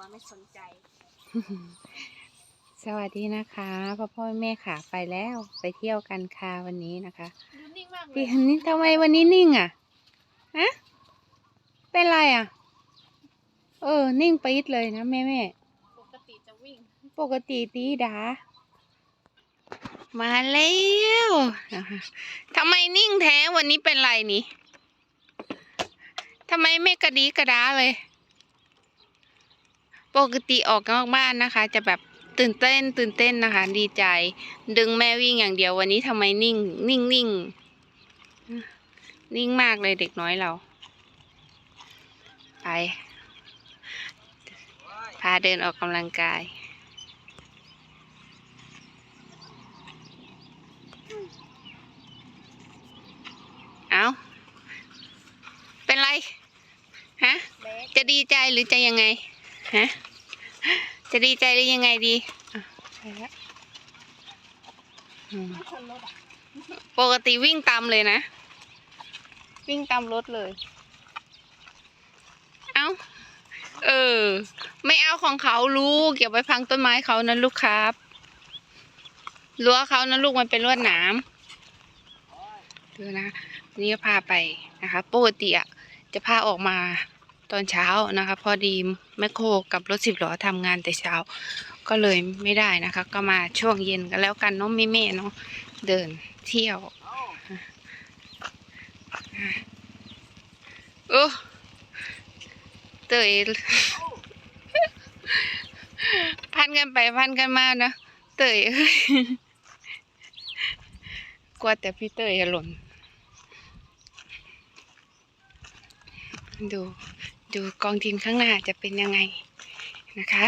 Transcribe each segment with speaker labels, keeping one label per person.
Speaker 1: อะไม่สนใจ
Speaker 2: สวัสดีนะคะพ่อพ่อแม่ค่ะไปแล้วไปเที่ยวกันค่ะวันนี้นะคะ
Speaker 1: ดูนิ่งมากเล
Speaker 2: พี่
Speaker 1: ย
Speaker 2: ฮันนี่ทำไมวันนี้นิ่งอะฮะเป็นไรอะ เออ นิ่งไปดเลยนะแม่แม่
Speaker 1: ปกติจะวิ่ง
Speaker 2: ปกติตีดามาแล้วนะคะทำไมนิ่งแท้วันนี้เป็นไรนี่ทำไมไม่กระดีกระดาเลย ปกติออกนอกบ้านนะคะ จะแบบตื่นเต้นตื่นเต้นนะคะ ดีใจ ดึงแม่วิ่งอย่างเดียววันนี้ทำไมนิ่ง นิ่งนิ่งนิ่งมากเลยเด็กน้อยเรา ไป พาเดินออกกำลังกาย เอาเป็นไร ฮะ จะดีใจหรือจะยังไง ฮะ จะดีใจหรือยังไงดีอะไปแล้วอืม
Speaker 1: ชนรถอะ
Speaker 2: ปกติวิ่งตามเลยนะ วิ่งตามรถเลย เอาเออ ไม่เอาของเขาลูกอย่าไปพังต้นไม้เขานะลูกครับรั้วเขานะลูกมันเป็นลวดหนามดูนะวันนี่พาไปนะคะ ปกติอะจะพาออกมา ตอนเช้านะคะ พอดีแมคโครกับรถสิบล้อทำงานแต่เช้า ก็เลยไม่ได้นะคะ ก็มาช่วงเย็นกันแล้วกันเนาะแม่เนาะเดินเที่ยวโอ้เตยพันกันไปพันกันมานะเตยเอ้ยกลัวแต่พี่เตยจะหล่นดู ดูกองดินข้างหน้าจะเป็นยังไงนะคะ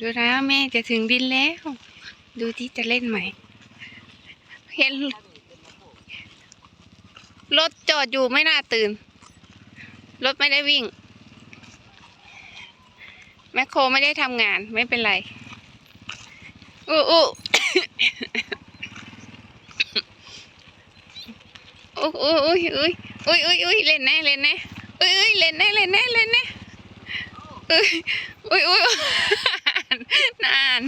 Speaker 2: ดูนะแม่จะถึงดินแล้ว ดูที่จะเล่นไหม่ เห็นรถจอดอยู่ไม่น่าตื่น รถไม่ได้วิ่ง แมคโครไม่ได้ทำงานไม่เป็นไร อู้อู้อู้อู้อุ้ยอุ้ยอุ้ยอุ้ยอุ้ยเล่นแน่เล่นแน่อุ้ยอุ้ยเล่นแน่เล่นแน่เล่นแน่อุ้ยอุ้ยอุ้ยนาน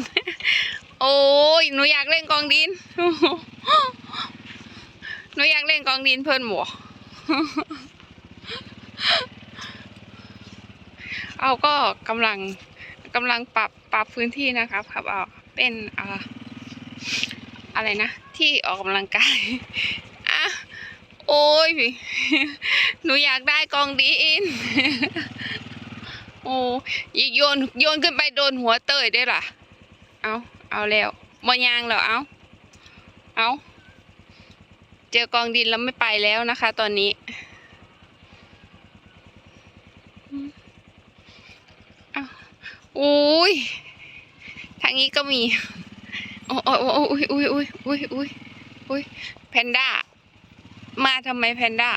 Speaker 2: โอ้ยหนูอยากเล่นกองดินหนูอยากเล่นกองดินเพิ่นหมวเอาก็กำลังกำลังปรับปรับพื้นที่นะคะปรับเอา เป็นอ่าอะไรนะ ที่ออกกำลังกายอะโอ้ยหนูอยากได้กองดิน โอ้ยโยนโยนขึ้นไปโดนหัวเตยได้ล่ะเอาเอาแล้วบอยางแล้วเอาเอาเจอกองดินแล้วไม่ไปแล้วนะคะ ตอนนี้ อุ้ย ทางนี้ก็ มีโอ้โอ้โอ้อุ้ยอุ้ยอุ้ยอุ้ยอุ้ยอุ้ยแพนด้า มาทำไมแพนด้า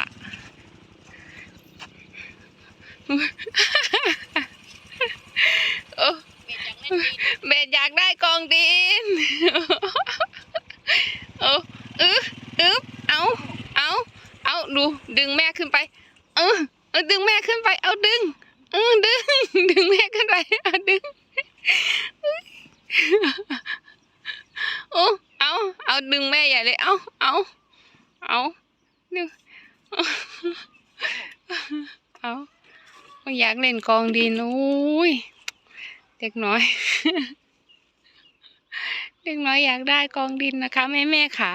Speaker 1: เบ็ดอยาก
Speaker 2: ได้กองดินเออเออเออเอาเอาเอาดู ดึงแม่ขึ้นไป เออเออดึงแม่ขึ้นไป เอาดึง เออดึง ดึงแม่ขึ้นไป เอาดึง โอ้เอาเอาดึงแม่ใหญ่เลย เอาเอาเอาดึงเอาอยากเล่นกองดินอุ้ยเด็กน้อย เด็กน้อยอยากได้กองดินนะคะ แม่แม่ขา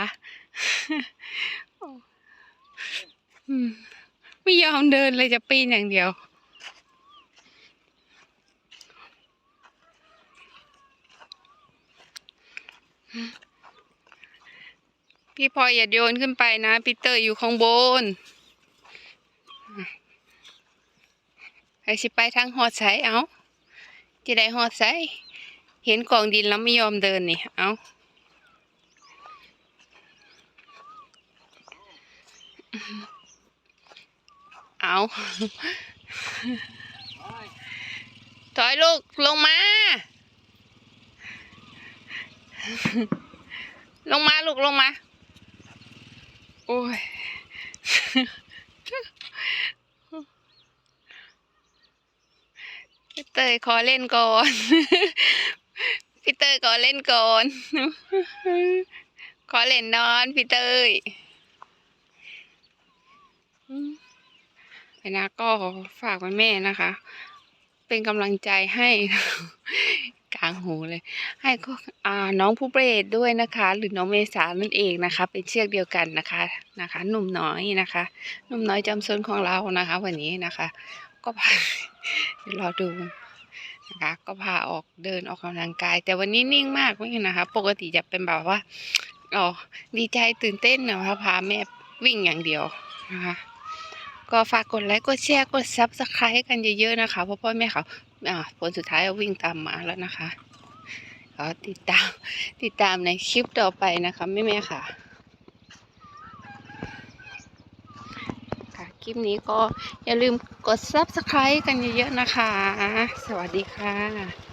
Speaker 2: ไม่ยอมเดินเลยจะปีนอย่างเดียว พี่พลอยอย่าโยนขึ้นไปนะปีเตอร์อยู่ข้างบนไอสิไปทางหอดใสเอาจะได้หอดใสเห็นกองดินแล้วไม่ยอมเดินนี่เอาเอาถอยลูกลงมา ลงมาลูกลงมา โอ้ย พี่เตยขอเล่นก่อน พี่เตยขอเล่นก่อน ขอเล่นนอนพี่เตยไปนะก็ฝากไว้แม่นะคะ เป็นกำลังใจให้ กลางหูเลย ให้ก็น้องผู้เบรดด้วยนะคะ หรือน้องเมษานั่นเองนะคะ เป็นเชือกเดียวกันนะคะนะคะ หนุ่มน้อยนะคะหนุ่มน้อยจำซนของเรานะคะ วันนี้นะคะ ก็พาเดี๋ยวรอดูนะคะ ก็พาออกเดินออกกำลังกาย แต่วันนี้นิ่งมากไม่เห็นนะคะ ปกติจะเป็นแบบว่าอ๋อดีใจตื่นเต้นนะคะพาแม่วิ่งอย่างเดียวนะคะก็ฝากกดไลค์ กดแชร์ กดซับสไครต์กันเยอะๆนะคะ เพราะพ่อแม่เขา อ่าผลสุดท้ายเอาวิ่งตามหมาแล้วนะคะก็ติดตามติดตามในคลิปต่อไปนะคะแม่ๆค่ะ ค่ะ คลิปนี้ก็อย่าลืมกด subscribe กันเยอะๆนะคะ สวัสดีค่ะ